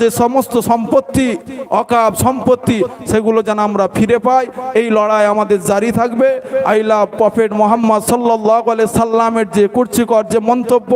যে সমস্ত সম্পত্তি, অকাব সম্পত্তি, সেগুলো যেন আমরা ফিরে পাই। এই লড়াই আমাদের জারি থাকবে। আইলা প্রফেট মোহাম্মদ সাল্লাহ সাল্লামের যে কুর্চিকর যে মন্তব্য,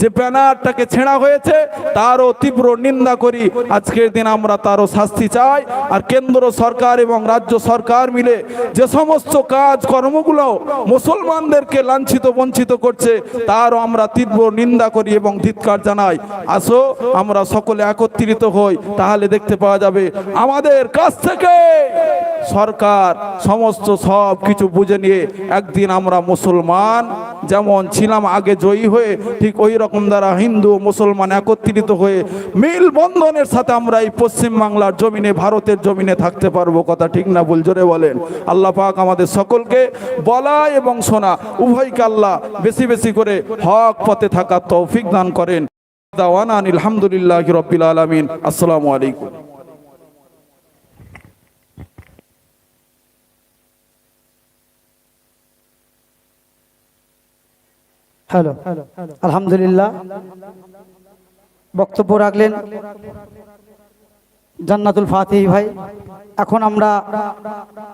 যে ব্যানারটাকে ছেঁড়া হয়েছে, তারও তীব্র নিন্দা করি। আজকের দিন আমরা তারও শাস্তি চাই। আর কেন্দ্র সরকার এবং রাজ্য সরকার মিলে যে সমস্ত কাজ কর্মগুলো মুসলমানদেরকে লাঞ্ছিত, বঞ্চিত করছে, তারও আমরা তীব্র নিন্দা করি এবং ধিৎকার জানাই। আসো, আমরা সকলে একত্রিত হই, তাহলে দেখতে পাওয়া যাবে আমাদের কাছ থেকে সরকার সমস্ত সব কিছু বুঝে নিয়ে একদিন আমরা মুসলমান, যেমন ছিলাম আগে জয়ী হয়ে, ঠিক ওই রকম দ্বারা হিন্দু, মুসলমান একত্রিত হয়ে মিল বন্ধনের সাথে আমরা এই পশ্চিম বাংলার জমিনে, ভারতের জমিনে থাকতে পারব, কথা ঠিক না ভুল, জোরে বলেন। আল্লাহ পাক আমাদের সকলকে বলা এবং শোনা, উভয়কে আল্লাহ বেশি বেশি করে হক পথে থাকার তৌফিক দান করেন। দাওয়ানা আলহামদুলিল্লাহ রব্বিল আলমিন। আসসালামু আলাইকুম। হ্যালো। আলহামদুলিল্লাহ। বক্তব্য রাখলেন জান্নাতুল ফাতিহ ভাই। এখন আমরা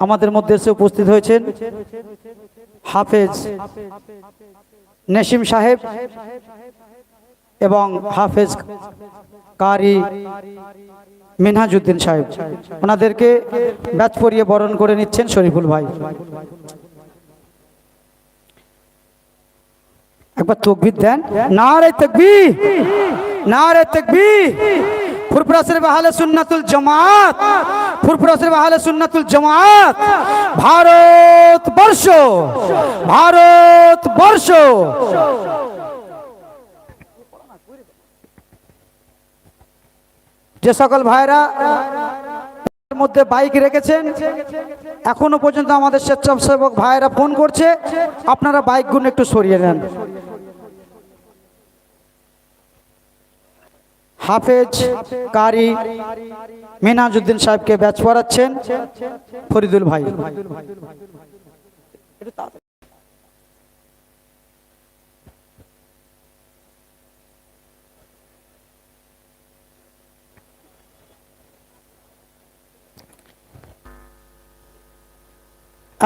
আমাদের মধ্যে এসে উপস্থিত হয়েছেন হাফেজ নেসিম সাহেব। এবং হাফেজ কারি মিনহাজউদ্দিন সাহেব। ওনাদেরকে ব্যাচ পরিয়ে বরণ করে নিচ্ছেন শরীফুল ভাই। একবার তকবির দেন। নারে তকবীর নারে তকবীর। ফুরফুরা শরীফ আহলে সুন্নাতুল জামাত ফুরফুরা শরীফ আহলে সুন্নাতুল জামাত। ভারত বর্ষ ভারত বর্ষ। যে সকল ভাইরা মধ্যে বাইক রেখেছেন, এখনও পর্যন্ত আমাদের স্বেচ্ছাসেবক ভাইরা ফোন করছে, আপনারা বাইকগুলো একটু সরিয়ে নেন। হাফেজ কারি মিনাজউদ্দিন সাহেবকে ব্যাচ পড়াচ্ছেন, ফরিদুল ভাই।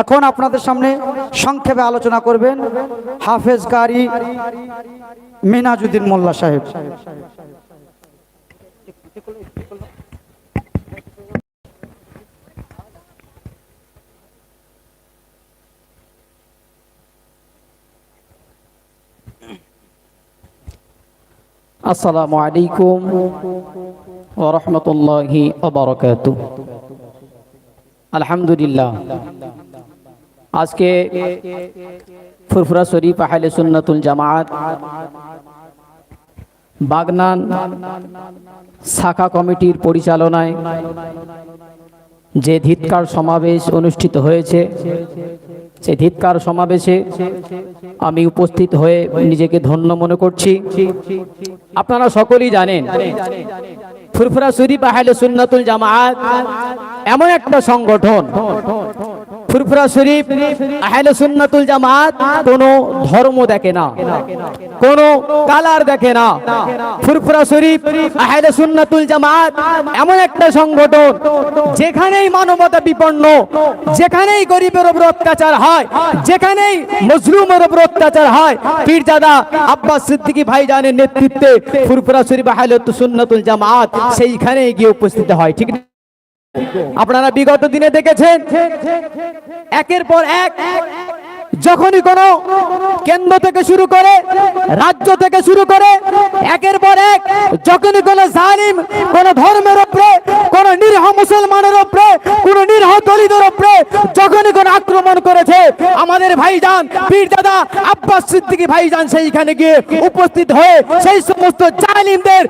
এখন আপনাদের সামনে সংক্ষেপে আলোচনা করবেন হাফেজ কারি মিনাজউদ্দিন মোল্লা সাহেব। আসসালামু আলাইকুম ওয়া রাহমাতুল্লাহি ওয়া বারাকাতুহু। আলহামদুলিল্লাহ। আজকে ফুরফুরা শরীফ আহলে সুন্নাতুল জামাত, বাগনান শাখা কমিটির পরিচালনায় যে ধিৎকার সমাবেশ অনুষ্ঠিত হয়েছে, সে ধিৎকার সমাবেশে আমি উপস্থিত হয়ে নিজেকে ধন্য মনে করছি। আপনারা সকলেই জানেন, ফুরফুরা শরীফ আহলে সুন্নাতুল জামাত এমন একটা সংগঠন ফুরফুরা শরীফ, আহলে সুন্নাতুল জামাত কোনো ধর্ম দেখে না, কোনো কালার দেখে না ফুরফুরা শরীফ, আহলে সুন্নাতুল জামাত এমন একটা সংগঠন যেখানেই মানবতা বিপন্ন, যেখানেই গরিবের উপর অত্যাচার হয়, যেখানেই মজলুমের উপর অত্যাচার হয়, পীরজাদা আব্বাস সিদ্দিকী ভাইজানের নেতৃত্বে ফুরফুরা শরীফ, আহলে সুন্নাতুল জামাত সেইখানেই গিয়ে উপস্থিত হয়, ঠিক না? আপনারা বিগত দিনে দেখেছেন, একের পর এক, যখনই কোন কেন্দ্র থেকে শুরু করে রাজ্য থেকে শুরু করে, একের পর এক, যখনই কোন জালিম, কোন ধর্মের উপরে, কোন নিরহ মুসলমানের উপরে, কোন নিরহ দলিতের উপরে যখনই কোন আক্রমণ করেছে, আমাদের ভাইজান, পীর দাদা আব্বাস সিদ্দিকী ভাইজান সেইখানে গিয়ে উপস্থিত হয়ে সেই সমস্ত জালিমদের